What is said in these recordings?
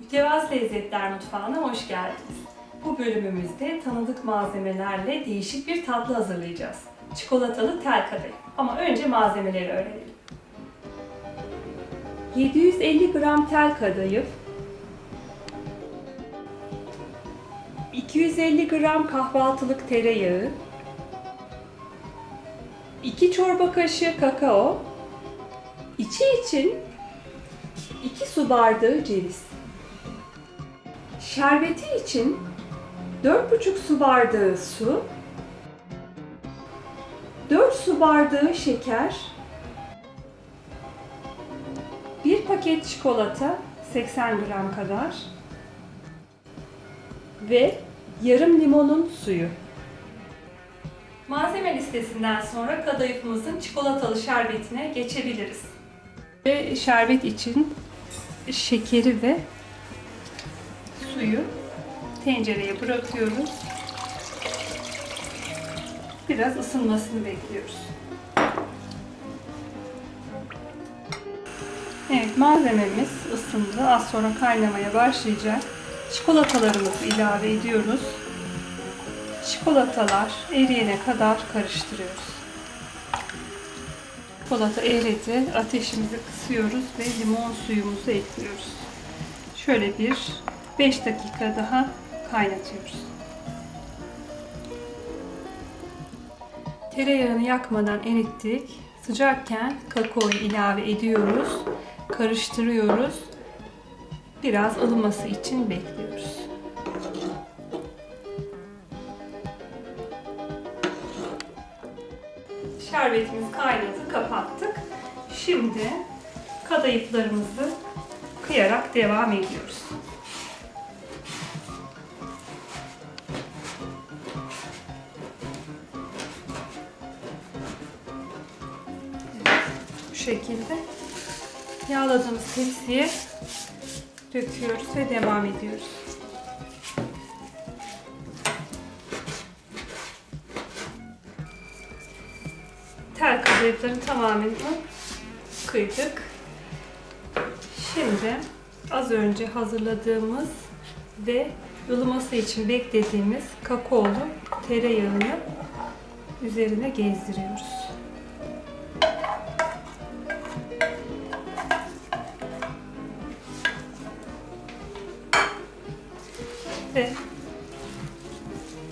Mütevazı Lezzetler Mutfağı'na hoş geldiniz. Bu bölümümüzde tanıdık malzemelerle değişik bir tatlı hazırlayacağız. Çikolatalı tel kadayıf. Ama önce malzemeleri öğrenelim. 750 gram tel kadayıf, 250 gram kahvaltılık tereyağı, 2 çorba kaşığı kakao, içi için 2 su bardağı ceviz. Şerbeti için 4,5 su bardağı su, 4 su bardağı şeker, 1 paket çikolata 80 gram kadar ve yarım limonun suyu. Malzeme listesinden sonra kadayıfımızın çikolatalı şerbetine geçebiliriz. Ve şerbet için şekeri ve suyu tencereye bırakıyoruz. Biraz ısınmasını bekliyoruz. Evet malzememiz ısındı. Az sonra kaynamaya başlayacak. Çikolatalarımızı ilave ediyoruz. Çikolatalar eriyene kadar karıştırıyoruz. Çikolata eridi. Ateşimizi kısıyoruz ve limon suyumuzu ekliyoruz. Şöyle bir 5 dakika daha kaynatıyoruz. Tereyağını yakmadan erittik. Sıcakken kakaoyu ilave ediyoruz. Karıştırıyoruz. Biraz ılıması için bekliyoruz. Şerbetimiz kaynadı, kapattık. Şimdi kadayıflarımızı kıyarak devam ediyoruz. bu şekilde yağladığımız tepsiye döküyoruz ve devam ediyoruz. Kadayıfların tamamını kıydık. Şimdi az önce hazırladığımız ve ılıması için beklediğimiz kakaolu tereyağını üzerine gezdiriyoruz. ve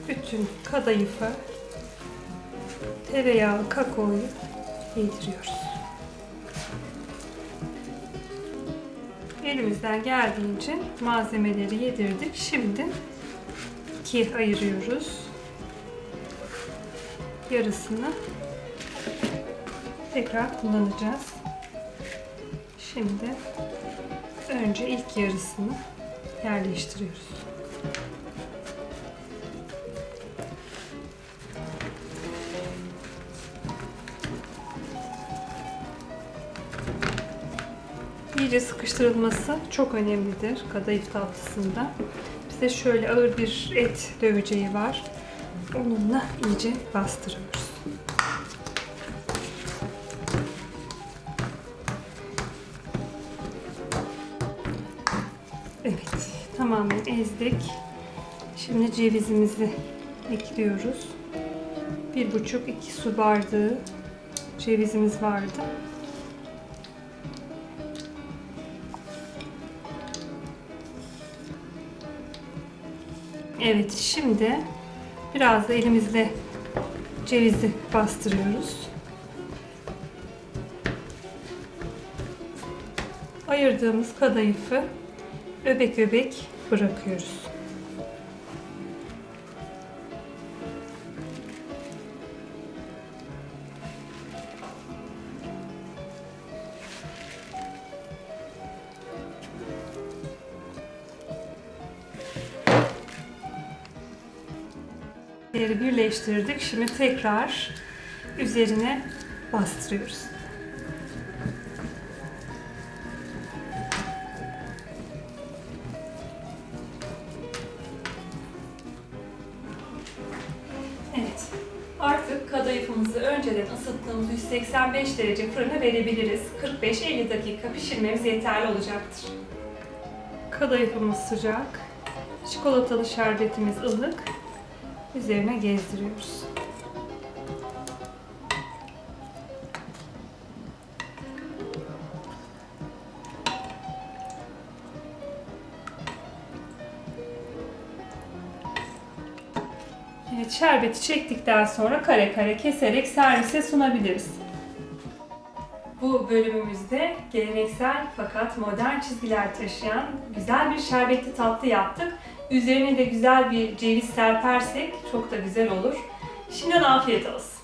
bütün kadayıfa tereyağlı kakaoyu yediriyoruz. Elimizden geldiğince malzemeleri yedirdik. Şimdi ikiye ayırıyoruz. Yarısını tekrar kullanacağız. Şimdi önce ilk yarısını yerleştiriyoruz. İyice sıkıştırılması çok önemlidir kadayıf tatlısında. Bizde şöyle ağır bir et döveceği var. Onunla iyice bastırıyoruz. Evet, tamamen ezdik. Şimdi cevizimizi ekliyoruz. Bir buçuk iki su bardağı cevizimiz vardı. Evet, şimdi biraz da elimizle cevizi bastırıyoruz. Ayırdığımız kadayıfı öbek öbek bırakıyoruz. Leri birleştirdik. Şimdi tekrar üzerine bastırıyoruz. Evet. Artık kadayıfımızı önceden ısıttığımız 185 derece fırına verebiliriz. 45-50 dakika pişirmemiz yeterli olacaktır. Kadayıfımız sıcak. Çikolatalı şerbetimiz ılık. Üzerine gezdiriyoruz. Evet, şerbeti çektikten sonra kare kare keserek servise sunabiliriz. Bu bölümümüzde geleneksel fakat modern çizgiler taşıyan güzel bir şerbetli tatlı yaptık. Üzerine de güzel bir ceviz serpersek çok da güzel olur. Şimdiden afiyet olsun.